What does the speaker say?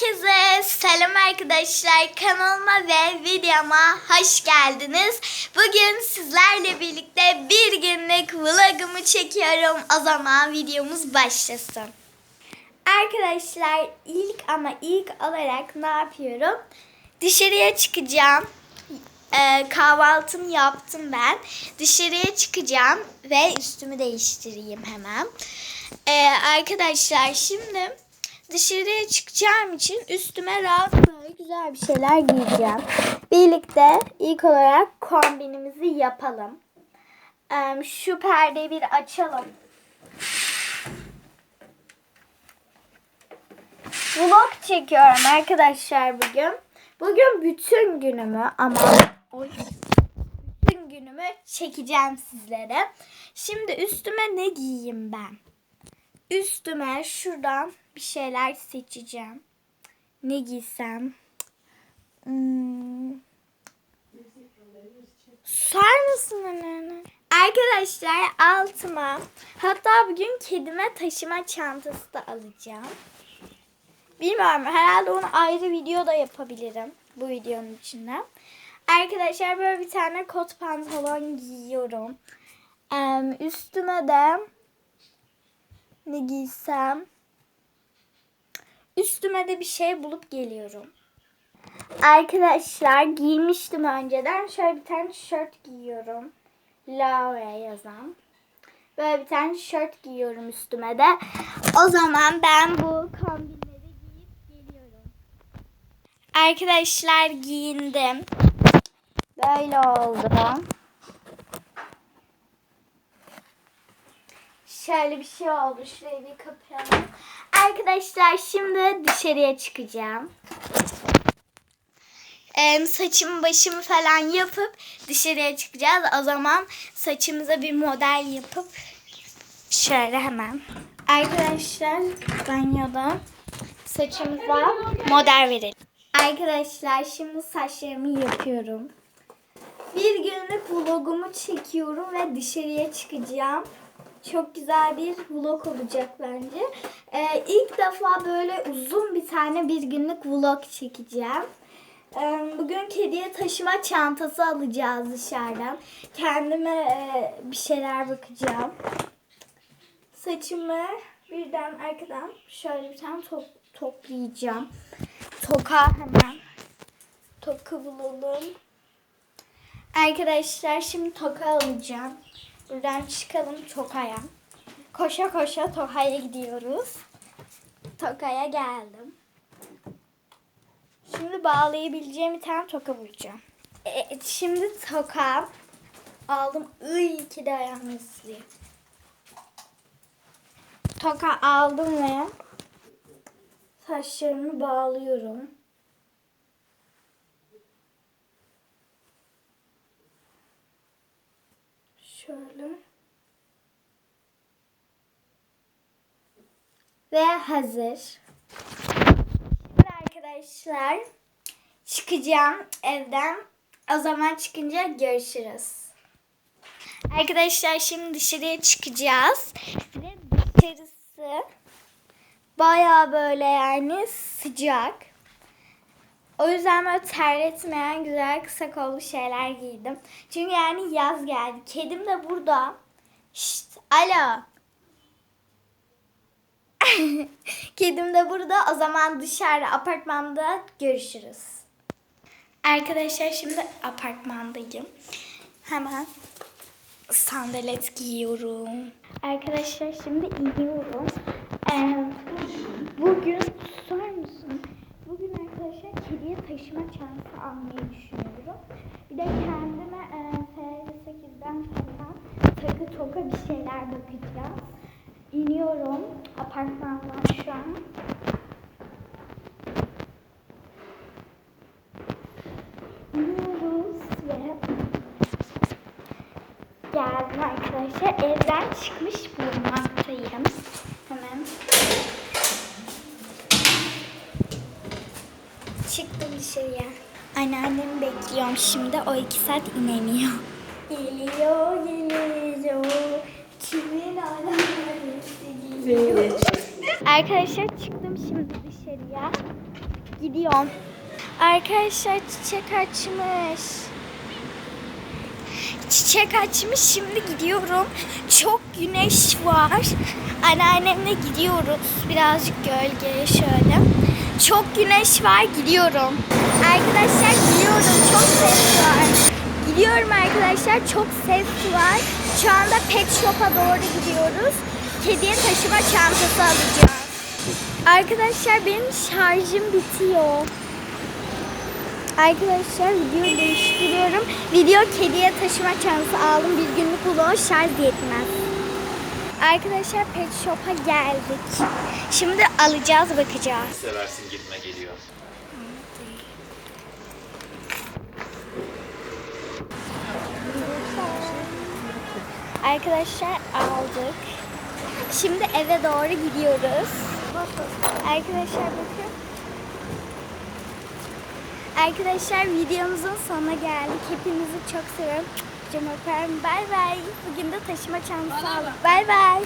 Herkese selam arkadaşlar. Kanalıma ve videoma hoş geldiniz. Bugün sizlerle birlikte bir günlük vlogumu çekiyorum. O zaman videomuz başlasın. Arkadaşlar ilk ama ilk olarak ne yapıyorum? Dışarıya çıkacağım. Ee, kahvaltımı yaptım ben. Dışarıya çıkacağım ve üstümü değiştireyim hemen. Ee, arkadaşlar şimdi dışarıya çıkacağım için üstüme rahat böyle güzel bir şeyler giyeceğim. Birlikte ilk olarak kombinimizi yapalım. Şu perdeyi bir açalım. Vlog çekiyorum arkadaşlar bugün. Bugün bütün günümü ama Oy. bütün günümü çekeceğim sizlere. Şimdi üstüme ne giyeyim ben? Üstüme şuradan bir şeyler seçeceğim. Ne giysem? Hmm. Sar mısın anne? Arkadaşlar altıma hatta bugün kedime taşıma çantası da alacağım. Bilmiyorum herhalde onu ayrı video da yapabilirim bu videonun içinde. Arkadaşlar böyle bir tane kot pantolon giyiyorum. Üstüme de ne giysem? Üstüme de bir şey bulup geliyorum. Arkadaşlar giymiştim önceden. Şöyle bir tane tişört giyiyorum. Laura yazan. Böyle bir tane tişört giyiyorum üstüme de. O zaman ben bu kombinleri giyip geliyorum. Arkadaşlar giyindim. Böyle oldu. Şöyle bir şey oldu. Şurayı bir kapayalım. Arkadaşlar şimdi dışarıya çıkacağım. Ee, saçımı başımı falan yapıp dışarıya çıkacağız. O zaman saçımıza bir model yapıp şöyle hemen. Arkadaşlar banyoda saçımıza model verelim. Arkadaşlar şimdi saçlarımı yapıyorum. Bir günlük vlogumu çekiyorum ve dışarıya çıkacağım. Çok güzel bir vlog olacak bence. Ee, ilk defa böyle uzun bir tane bir günlük vlog çekeceğim. Ee, bugün kediye taşıma çantası alacağız dışarıdan. Kendime e, bir şeyler bakacağım. Saçımı birden arkadan şöyle bir tane top, toplayacağım. Toka hemen. Toka bulalım. Arkadaşlar şimdi toka alacağım. Buradan çıkalım Toka'ya. Koşa koşa Toka'ya gidiyoruz. Toka'ya geldim. Şimdi bağlayabileceğim bir tane toka bulacağım. Evet, şimdi toka aldım. Iy iki de. Toka aldım ve saçlarımı bağlıyorum. Şöyle. Ve hazır. Şimdi arkadaşlar çıkacağım evden. O zaman çıkınca görüşürüz. Arkadaşlar şimdi dışarıya çıkacağız. Ve dışarısı baya böyle yani sıcak. O yüzden böyle terletmeyen güzel kısa kollu şeyler giydim. Çünkü yani yaz geldi. Kedim de burada. Şşt, alo. Kedim de burada. O zaman dışarı apartmanda görüşürüz. Arkadaşlar şimdi apartmandayım. Hemen sandalet giyiyorum. Arkadaşlar şimdi iniyorum. Ee, bugün susar mısın? Bugün arkadaşlar kediye taşıma çantası almayı düşünüyorum. Bir de kendime e, FR8'den falan takı toka bir şeyler bakacağım. İniyorum apartmandan şu an. İniyoruz ve geldim arkadaşlar. Evden çıkmış bulunmaktayım. Hemen çıktım dışarıya. Anneannemi bekliyorum şimdi. O iki saat inemiyor. Geliyor, geliyor. Kimin geliyor. Arkadaşlar çıktım şimdi dışarı. dışarıya. Gidiyorum. Arkadaşlar çiçek açmış. Çiçek açmış şimdi gidiyorum. Çok güneş var. Anneannemle gidiyoruz. Birazcık gölgeye şöyle. Çok güneş var gidiyorum. Arkadaşlar gidiyorum. Çok ses var. Gidiyorum arkadaşlar. Çok ses var. Şu anda pet shop'a doğru gidiyoruz. Kediye taşıma çantası alacağız. Arkadaşlar benim şarjım bitiyor. Arkadaşlar videoyu değiştiriyorum. Video kediye taşıma çantası aldım. Bir günlük ulu şarj yetmez. Arkadaşlar pet shop'a geldik. Şimdi alacağız bakacağız. Seversin gitme geliyor. Arkadaşlar aldık. Şimdi eve doğru gidiyoruz. Arkadaşlar bakın. Arkadaşlar videomuzun sonuna geldik. Hepinizi çok seviyorum. Cam öperim. Bay bay. Bugün de taşıma çantası aldık. Bay bay.